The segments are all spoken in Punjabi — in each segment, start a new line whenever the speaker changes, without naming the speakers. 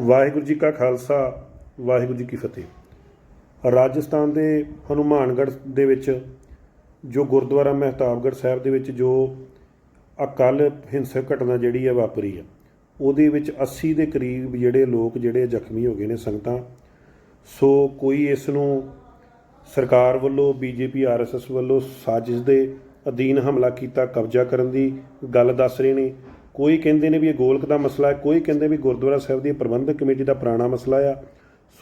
ਵਾਹਿਗੁਰੂ ਜੀ ਕਾ ਖਾਲਸਾ, ਵਾਹਿਗੁਰੂ ਜੀ ਕੀ ਫਤਿਹ। ਰਾਜਸਥਾਨ ਦੇ ਹਨੂਮਾਨਗੜ੍ਹ ਦੇ ਵਿੱਚ, ਜੋ ਗੁਰਦੁਆਰਾ ਮਹਿਤਾਬਗੜ੍ਹ ਸਾਹਿਬ ਦੇ ਵਿੱਚ ਜੋ ਅਕਲ ਹਿੰਸਕ ਘਟਨਾ ਜਿਹੜੀ ਹੈ ਵਾਪਰੀ ਹੈ ਉਹਦੇ ਵਿੱਚ 80 ਦੇ ਕਰੀਬ ਜਿਹੜੇ ਲੋਕ ਜਿਹੜੇ ਜ਼ਖਮੀ ਹੋ ਗਏ ਨੇ ਸੰਗਤਾਂ, ਸੋ ਕੋਈ ਇਸ ਨੂੰ ਸਰਕਾਰ ਵੱਲੋਂ, ਬੀਜੇਪੀ, ਆਰਐਸਐਸ ਵੱਲੋਂ ਸਾਜ਼ਿਸ਼ ਦੇ ਅਧੀਨ ਹਮਲਾ ਕੀਤਾ, ਕਬਜ਼ਾ ਕਰਨ ਦੀ ਗੱਲ ਦੱਸ ਰਹੇ ਨੇ। ਕੋਈ ਕਹਿੰਦੇ ਨੇ ਵੀ ਇਹ ਗੋਲਕ ਦਾ ਮਸਲਾ ਹੈ, ਕੋਈ ਕਹਿੰਦੇ ਵੀ ਗੁਰਦੁਆਰਾ ਸਾਹਿਬ ਦੀ ਪ੍ਰਬੰਧਕ ਕਮੇਟੀ ਦਾ ਪੁਰਾਣਾ ਮਸਲਾ ਆ।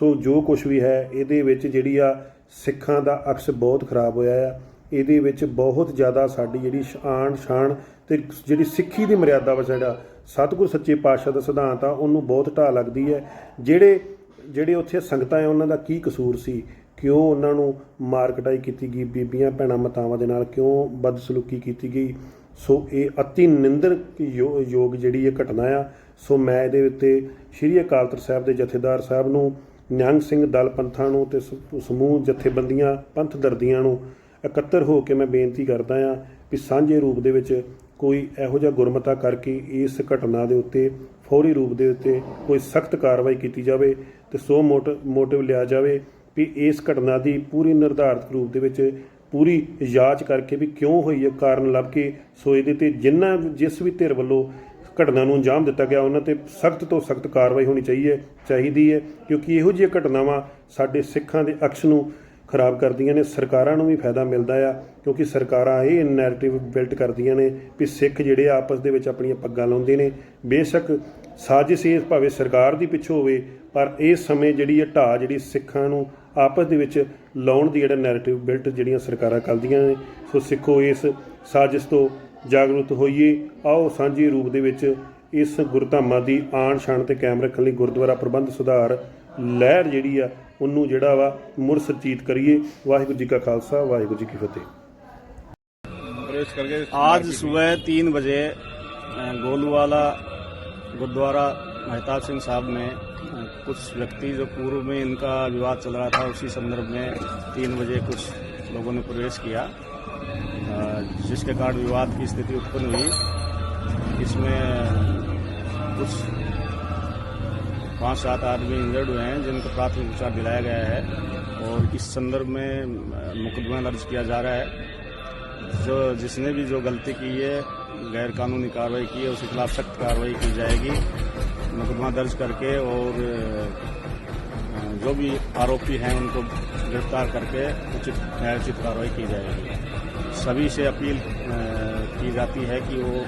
ਸੋ ਜੋ ਕੁਝ ਵੀ ਹੈ, ਇਹਦੇ ਵਿੱਚ ਜਿਹੜੀ ਆ ਸਿੱਖਾਂ ਦਾ ਅਕਸ ਬਹੁਤ ਖਰਾਬ ਹੋਇਆ ਆ। ਇਹਦੇ ਵਿੱਚ ਬਹੁਤ ਜ਼ਿਆਦਾ ਸਾਡੀ ਜਿਹੜੀ ਸ਼ਾਨ ਸ਼ਾਨ ਤੇ ਜਿਹੜੀ ਸਿੱਖੀ ਦੀ ਮਰਿਆਦਾ ਵਾ ਸਾਡਾ, ਸਤਿਗੁਰ ਸੱਚੇ ਪਾਤਸ਼ਾਹ ਦਾ ਸਿਧਾਂਤ ਆ, ਉਹਨੂੰ ਬਹੁਤ ਢਾਹ ਲੱਗਦੀ ਹੈ। ਜਿਹੜੇ ਜਿਹੜੇ ਉੱਥੇ ਸੰਗਤਾਂ ਆ, ਉਹਨਾਂ ਦਾ ਕੀ ਕਸੂਰ ਸੀ? ਕਿਉਂ ਉਹਨਾਂ ਨੂੰ ਮਾਰ ਕਟਾਈ ਕੀਤੀ ਗਈ? ਬੀਬੀਆਂ, ਭੈਣਾਂ, ਮਾਤਾਵਾਂ ਦੇ ਨਾਲ ਕਿਉਂ ਬਦਸਲੂਕੀ ਕੀਤੀ ਗਈ? ਸੋ ਇਹ ਅਤੀ ਨਿੰਦਰ ਯੋ- ਯੋਗ ਜਿਹੜੀ ਇਹ ਘਟਨਾ ਆ, ਸੋ ਮੈਂ ਇਹਦੇ ਉੱਤੇ ਸ਼੍ਰੀ ਅਕਾਲ ਤਖਤ ਸਾਹਿਬ ਦੇ ਜਥੇਦਾਰ ਸਾਹਿਬ ਨੂੰ, ਨਿਹੰਗ ਸਿੰਘ ਦਲ ਪੰਥਾਂ ਨੂੰ ਤੇ ਸ- ਸਮੂਹ ਜਥੇਬੰਦੀਆਂ, ਪੰਥ ਦਰਦੀਆਂ ਨੂੰ ਇਕੱਤਰ ਹੋ ਕੇ ਮੈਂ ਬੇਨਤੀ ਕਰਦਾ ਆ ਵੀ ਸਾਂਝੇ ਰੂਪ ਦੇ ਵਿੱਚ ਕੋਈ ਇਹੋ ਜਿਹਾ ਗੁਰਮਤਾ ਕਰਕੇ ਇਸ ਘਟਨਾ ਦੇ ਉੱਤੇ, ਫੌਰੀ ਰੂਪ ਦੇ ਉੱਤੇ ਕੋਈ ਸਖਤ ਕਾਰਵਾਈ ਕੀਤੀ ਜਾਵੇ ਤੇ ਸੋ ਮੋਟ, ਮੋਟਿਵ ਲਿਆ ਜਾਵੇ ਵੀ ਇਸ ਘਟਨਾ ਦੀ ਪੂਰੀ ਨਿਰਧਾਰਤ ਰੂਪ ਦੇ ਵਿੱਚ ਪੂਰੀ ਜਾਂਚ ਕਰਕੇ ਵੀ ਕਿਉਂ ਹੋਈ ਹੈ ਕਾਰਨ ਲੱਭ ਕੇ ਸੋ ਇਹਦੇ ਤੇ ਜਿੰਨਾ ਜਿਸ ਵੀ ਧਿਰ ਵੱਲੋਂ ਘਟਨਾ ਨੂੰ ਅੰਜਾਮ ਦਿੱਤਾ ਗਿਆ, ਉਹਨਾਂ ਤੇ ਸਖਤ ਤੋਂ ਸਖਤ ਕਾਰਵਾਈ ਹੋਣੀ ਚਾਹੀਏ, ਚਾਹੀਦੀ ਹੈ, ਕਿਉਂਕਿ ਇਹੋ ਜਿਹੀਆਂ ਘਟਨਾਵਾਂ ਸਾਡੇ ਸਿੱਖਾਂ ਦੇ ਅਕਸ ਨੂੰ ਖਰਾਬ ਕਰਦੀਆਂ ਨੇ, ਸਰਕਾਰਾਂ ਨੂੰ ਵੀ ਫਾਇਦਾ ਮਿਲਦਾ ਆ, ਕਿਉਂਕਿ ਸਰਕਾਰਾਂ ਇਹ ਨੈਰੇਟਿਵ ਬਿਲਟ ਕਰਦੀਆਂ ਨੇ ਵੀ ਸਿੱਖ ਜਿਹੜੇ ਆਪਸ ਦੇ ਵਿੱਚ ਆਪਣੀਆਂ ਪੱਗਾਂ ਲਾਉਂਦੇ ਨੇ। ਬੇਸ਼ੱਕ ਸਾਜ਼ਿਸ਼ ਇਹ ਭਾਵੇਂ ਸਰਕਾਰ ਦੀ ਪਿੱਛੋਂ ਹੋਵੇ, ਪਰ ਇਸ ਸਮੇਂ ਜਿਹੜੀ ਹੈ ਢਾਹ ਜਿਹੜੀ ਸਿੱਖਾਂ ਨੂੰ ਆਪਸ ਦੇ ਵਿੱਚ ਲਾਉਣ ਦੀ ਜਿਹੜਾ ਨੈਰੇਟਿਵ ਬਿਲਟ ਜਿਹੜੀਆਂ ਸਰਕਾਰਾਂ ਕਰਦੀਆਂ ਨੇ ਸੋ ਸਿੱਖੋ ਇਸ ਸਾਜ਼ਿਸ਼ ਤੋਂ ਜਾਗਰੂਕ ਹੋਈਏ ਆਓ ਸਾਂਝੇ ਰੂਪ ਦੇ ਵਿੱਚ ਇਸ ਗੁਰਧਾਮਾਂ ਦੀ ਆਣ ਸ਼ਾਨ ਤੇ ਕਾਇਮ ਰੱਖਣ ਲਈ ਗੁਰਦੁਆਰਾ ਪ੍ਰਬੰਧ ਸੁਧਾਰ ਲਹਿਰ ਜਿਹੜੀ ਆ ਉਹਨੂੰ ਜਿਹੜਾ ਵਾ ਮੁੜ ਸਰਜੀਤ ਕਰੀਏ ਵਾਹਿਗੁਰੂ ਜੀ ਕਾ ਖਾਲਸਾ ਵਾਹਿਗੁਰੂ ਜੀ ਕੀ ਫਤਿਹ
प्रवेश करके
आज सुबह तीन बजे अ, गोलूवाला गुरुद्वारा मेहताब सिंह साहब में अ, कुछ व्यक्ति जो पूर्व में इनका विवाद चल रहा था, उसी संदर्भ में तीन बजे कुछ लोगों ने प्रवेश किया। जिसके कारण विवाद की स्थिति उत्पन्न हुई। इसमें कुछ पाँच सात आदमी इंजर्ड हुए हैं, जिनको प्राथमिक उपचार दिलाया गया है और इस संदर्भ में मुकदमा दर्ज किया जा रहा है। जो, जिसने भी जो गलती की है गैर कानूनी कार्रवाई की है उसके खिलाफ सख्त कार्रवाई की जाएगी। मुकदमा दर्ज करके और जो भी आरोपी हैं उनको गिरफ़्तार करके उचित न्यायोचित कार्रवाई की जाएगी। सभी से अपील की जाती है कि वो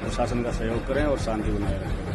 प्रशासन का सहयोग करें और शांति बनाए रखें।